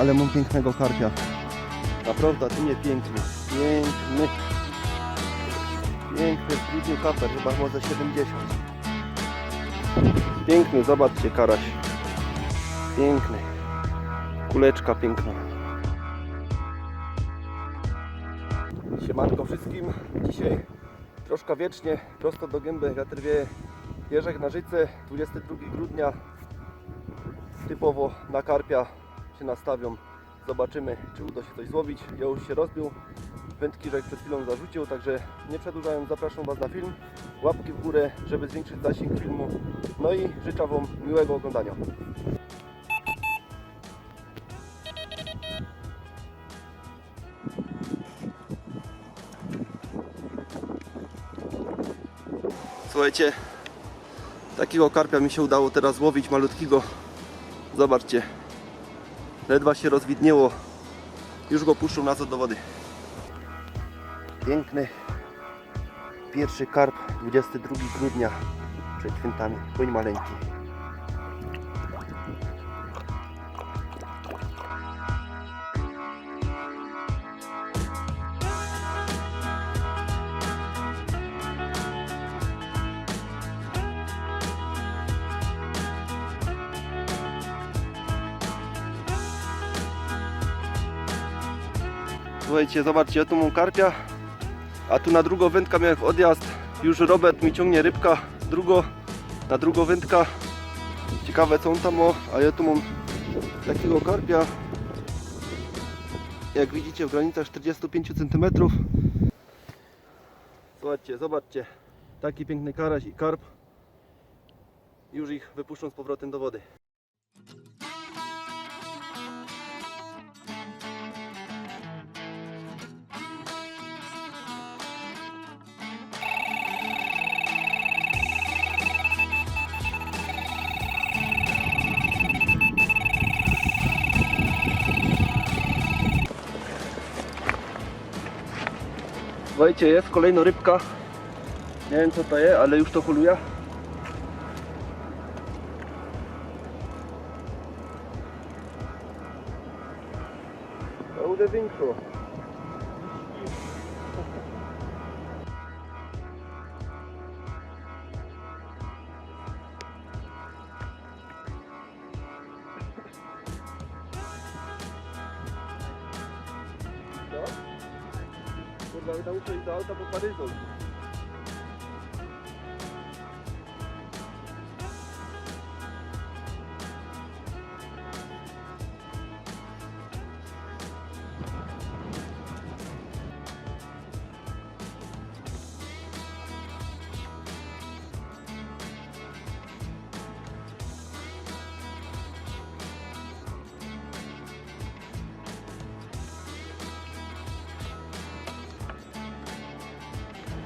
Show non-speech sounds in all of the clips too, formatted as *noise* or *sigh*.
Ale mam pięknego karpia. Naprawdę, tu nie piękny. Piękny. Piękny spódniu kaper, chyba może 70. Piękny, zobaczcie karaś. Piękny. Kuleczka piękna. Siemanko wszystkim. Dzisiaj troszkę wiecznie, prosto do gęby, wiatr wieje. Jerzek na Życe, 22 grudnia. Typowo na karpia się nastawią. Zobaczymy, czy uda się coś złowić. Ja już się rozbił. Wędki Żek przed chwilą zarzucił, także nie przedłużając zapraszam Was na film. Łapki w górę, żeby zwiększyć zasięg filmu. No i życzę Wam miłego oglądania. Słuchajcie, takiego karpia mi się udało teraz złowić, malutkiego. Zobaczcie, ledwa się rozwidniało. Już go puszczą na co do wody. Piękny pierwszy karp 22 grudnia przed świętami. Koń maleńki. Słuchajcie, zobaczcie, ja tu mam karpia, a tu na drugą wędkę miałem odjazd. Już Robert mi ciągnie rybka, drugo, na drugą wędkę. Ciekawe co on tam ma, a ja tu mam takiego karpia. Jak widzicie w granicach 45 cm. Słuchajcie, zobaczcie, taki piękny karaś i karp. Już ich wypuszczą z powrotem do wody. Słuchajcie, jest kolejna rybka. Nie wiem co to jest, ale już to holuje. Będzie większą. What is it?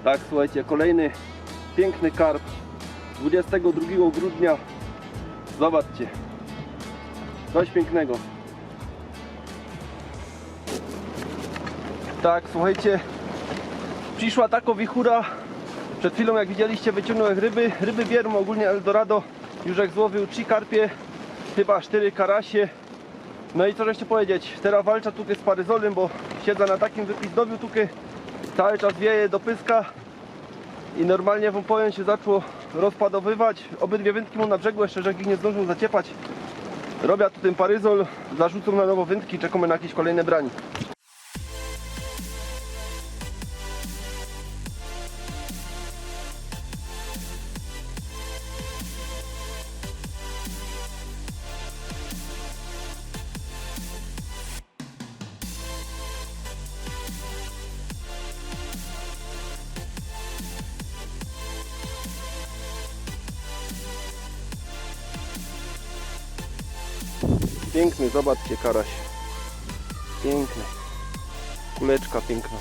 Tak, słuchajcie, kolejny piękny karp 22 grudnia. Zobaczcie. Coś pięknego. Tak, słuchajcie, przyszła taka wichura. Przed chwilą, jak widzieliście, wyciągnąłem ryby. Ryby wierm, ogólnie Eldorado. Już jak złowił 3 karpie, chyba 4 karasie. No i co jeszcze powiedzieć, teraz walczę tutaj z paryzolem, bo siedzę na takim wypizdowiu tutaj. Cały czas wieje do pyska i normalnie wam się zaczęło rozpadowywać. Obydwie wędki mam na brzegu, jeszcze że ich nie zdążą zaciepać. Robię tu ten paryzol, zarzucą na nowo wędki, czekamy na jakieś kolejne brani. Piękny, zobaczcie karaś. Piękny. Kuleczka piękna.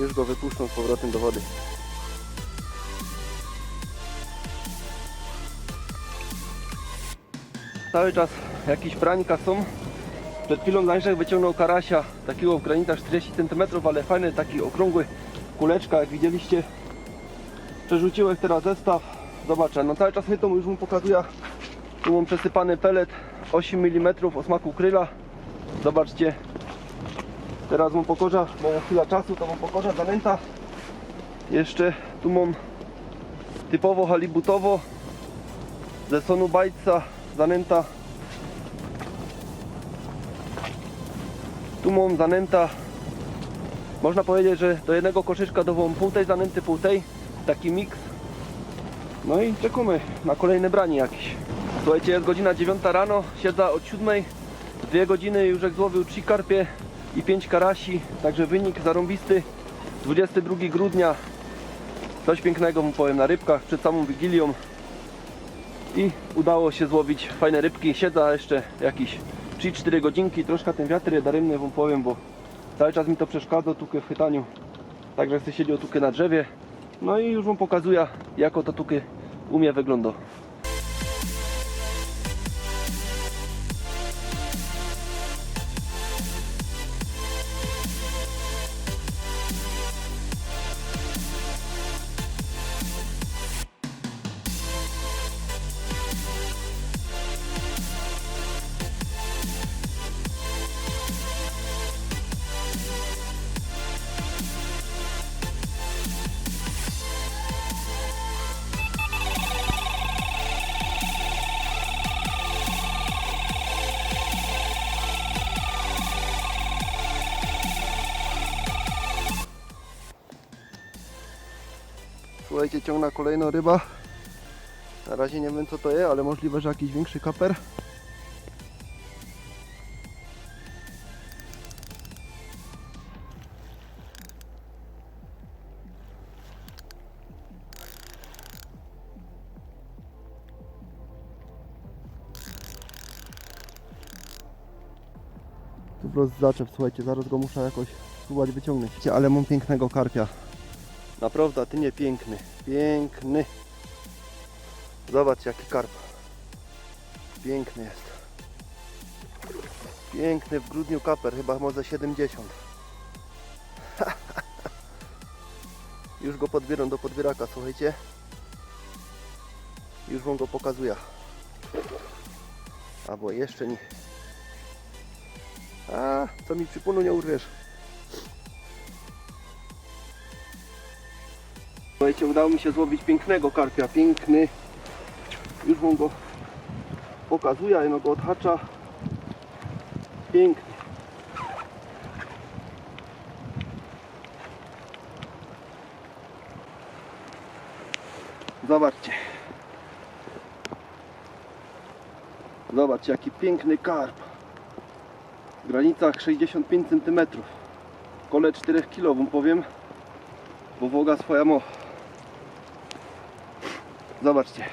Już go wypuszczą z powrotem do wody. Cały czas jakieś prańka są. Przed chwilą Zańszek wyciągnął karasia, takiego w granicach 40 cm, ale fajny, taki okrągły kuleczka, jak widzieliście. Przerzuciłem teraz zestaw. Zobaczę, no cały czas to już mu pokazuje. Tu mam przesypany pelet 8 mm o smaku kryla. Zobaczcie. Teraz mu pokorza, bo mam chwila czasu, to mu pokorza zanęta. Jeszcze tu mam typowo halibutowo ze sonu bajca zanęta. Tu mam zanęta. Można powiedzieć, że do jednego koszyczka dową pół tej zanęty, pół tej. Taki miks. No i czekamy na kolejne branie jakieś. Słuchajcie, jest godzina 9 rano, siedza od 7. Dwie godziny już jak złowił 3 karpie i 5 karasi, także wynik zarąbisty. 22 grudnia. Coś pięknego mu powiem na rybkach przed samą Wigilią. I udało się złowić fajne rybki. Siedza jeszcze jakieś 3-4 godzinki. Troszkę ten wiatr jest daremny wam powiem, bo cały czas mi to przeszkadza tukę w chytaniu. Także chcę siedział tukę na drzewie. No i już wam pokazuję, jako to tukę u mnie wygląda. Słuchajcie, ciągna kolejna ryba. Na razie nie wiem co to jest, ale możliwe, że jakiś większy kaper. Tu zaczep, słuchajcie, zaraz go muszę jakoś spróbować wyciągnąć. Ale mam pięknego karpia. Naprawdę, ty nie piękny. Piękny. Zobacz jaki karp. Piękny jest. Piękny w grudniu kaper, chyba może 70. *laughs* Już go podbieram do podbieraka, słuchajcie. Już wam go pokazuję. Albo jeszcze nie. A, co mi przypomnu nie urwiesz. Słuchajcie, udało mi się złowić pięknego karpia, piękny. Już wam go pokazuję, jedno go odhacza. Piękny. Zobaczcie. Zobaczcie, jaki piękny karp. W granicach 65 cm. Kole 4 kg, powiem. Bo woga swoja mo. Zobaczcie.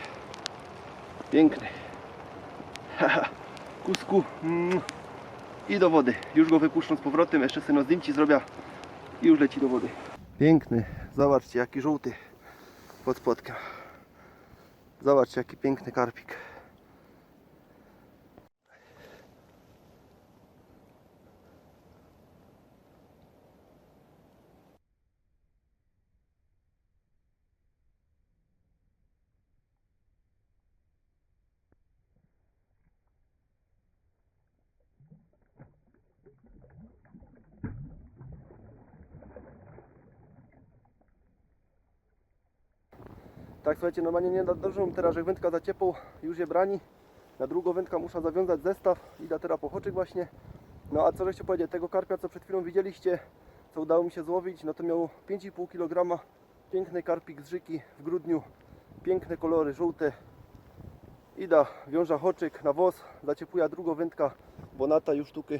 Piękny. Kusku. Mm. I do wody. Już go wypuszczą z powrotem. Jeszcze sobie no zdjęci zrobię. I już leci do wody. Piękny. Zobaczcie jaki żółty pod spodkiem. Zobaczcie jaki piękny karpik. Tak, słuchajcie, normalnie nie nadążam teraz, że wędka za ciepło już je brani. Na drugą wędkę muszę zawiązać zestaw. Idę teraz po hoczyk właśnie. No a co żeście powiedzieć, tego karpia, co przed chwilą widzieliście, co udało mi się złowić, no to miał 5,5 kg. Piękny karpik z rzeki w grudniu. Piękne kolory, żółte. Ida wiąża hoczyk na woz, zaciepuje drugą wędka, bo nata już sztuky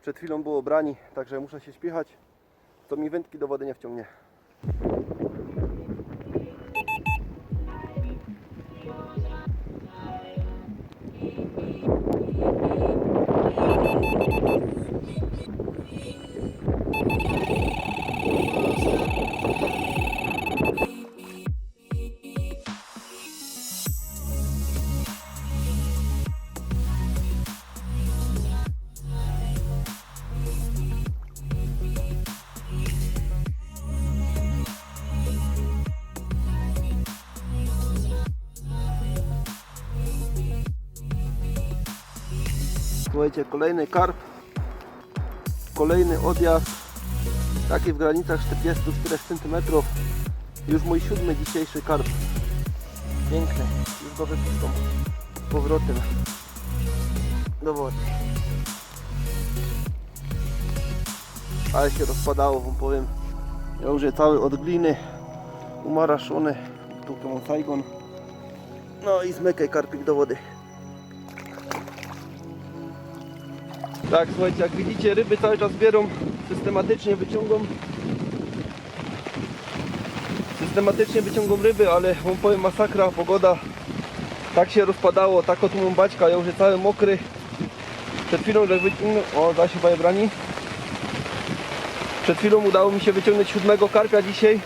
przed chwilą było brani, także muszę się śpiechać, to mi wędki do wody nie wciągnie. Kolejny karp. kolejny odjazd, taki w granicach 44 cm. Już mój siódmy dzisiejszy karp. Piękny, już go wypuszczą z powrotem do wody. Ale się rozpadało, wam powiem. Ja już cały od gliny, umaraszony, tu Saigon. No i zmykaj karpik do wody. Tak, słuchajcie, jak widzicie, ryby cały czas bierą, systematycznie wyciągam. Systematycznie wyciągam ryby, ale wam powiem masakra, pogoda tak się rozpadało, tak tu mam baćka, ja już jest cały mokry. Przed chwilą, że wyciągnął, o, da się brani. Przed chwilą udało mi się wyciągnąć siódmego karpia dzisiaj.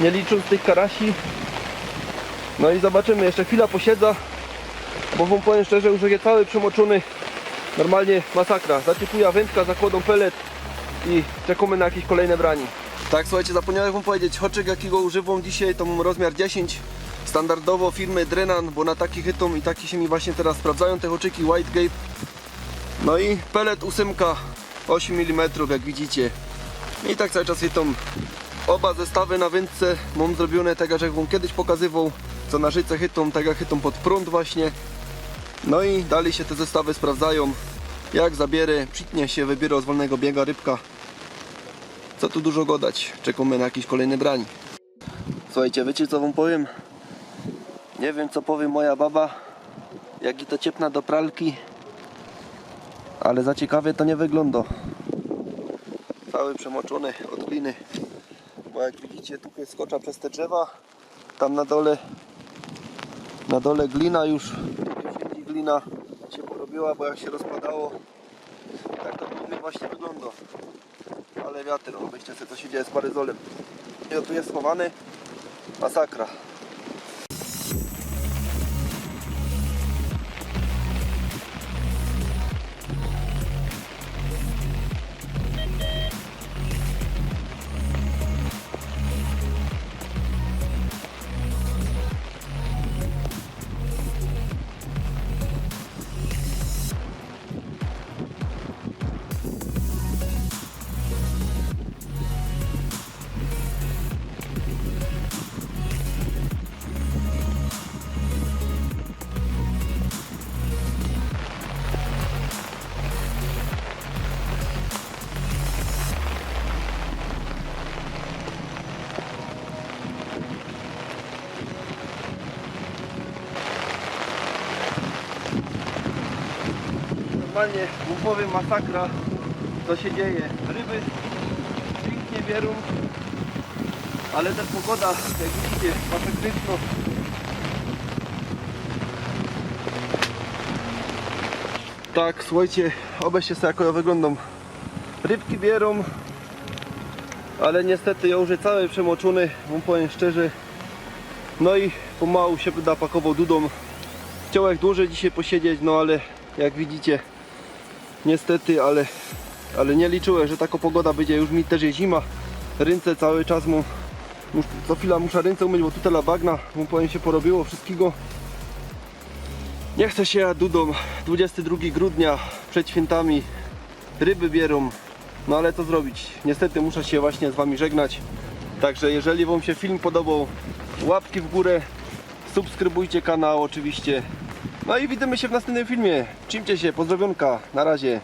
Nie licząc tych karasi. No i zobaczymy, jeszcze chwila posiedza. Bo wam powiem szczerze, już jest cały przemoczony. Normalnie masakra. Zaciekuja wędka, zakładą pelet i czekamy na jakieś kolejne brani. Tak, słuchajcie, zapomniałem wam powiedzieć, hoczek jakiego używam dzisiaj to mam rozmiar 10. Standardowo firmy Drenan, bo na taki chytom i taki się mi właśnie teraz sprawdzają te hoczyki White Gape. No i pelet ósemka 8 mm jak widzicie. I tak cały czas chytom. Oba zestawy na wędce mam zrobione tak jak wam kiedyś pokazywał, co na życe chytom, tak jak chytom pod prąd właśnie. No i dalej się te zestawy sprawdzają. Jak zabierę, przytnie się, wybiorę z wolnego biega rybka. Co tu dużo gadać, czekamy na jakiś kolejny brań. Słuchajcie, wiecie co wam powiem? Nie wiem co powie moja baba, jak i to ciepna do pralki, ale za ciekawie to nie wygląda. Cały przemoczony od gliny, bo jak widzicie tu jest skocza przez te drzewa, tam na dole, na dole glina już glina się porobiła, bo jak się rozpadało, tak to głównie właśnie wygląda. Ale wiatr, no sobie co się dzieje z paryzolem. I on tu jest schowany, masakra. Normalnie masakra, co się dzieje. Ryby pięknie bierą, ale ta pogoda, jak widzicie, masakryczno. Tak, słuchajcie, obejście sobie jak ja wyglądam. Rybki bierą, ale niestety ja już cały przemoczony, wam powiem szczerze. No i pomału się będę pakował dudą. Chciał jak dłużej dzisiaj posiedzieć, no ale jak widzicie, niestety, ale, ale nie liczyłem, że taka pogoda będzie. Już mi też jest zima. Ręce cały czas mu, mus- co chwila muszę ręce umyć, bo tutaj la bagna, mu powiem się porobiło wszystkiego. Nie chcę się ja dudą. 22 grudnia przed świętami ryby bierą. No ale co zrobić? Niestety muszę się właśnie z wami żegnać. Także jeżeli wam się film podobał, łapki w górę, subskrybujcie kanał oczywiście. No i widzimy się w następnym filmie. Trzymcie się, pozdrowionka, na razie.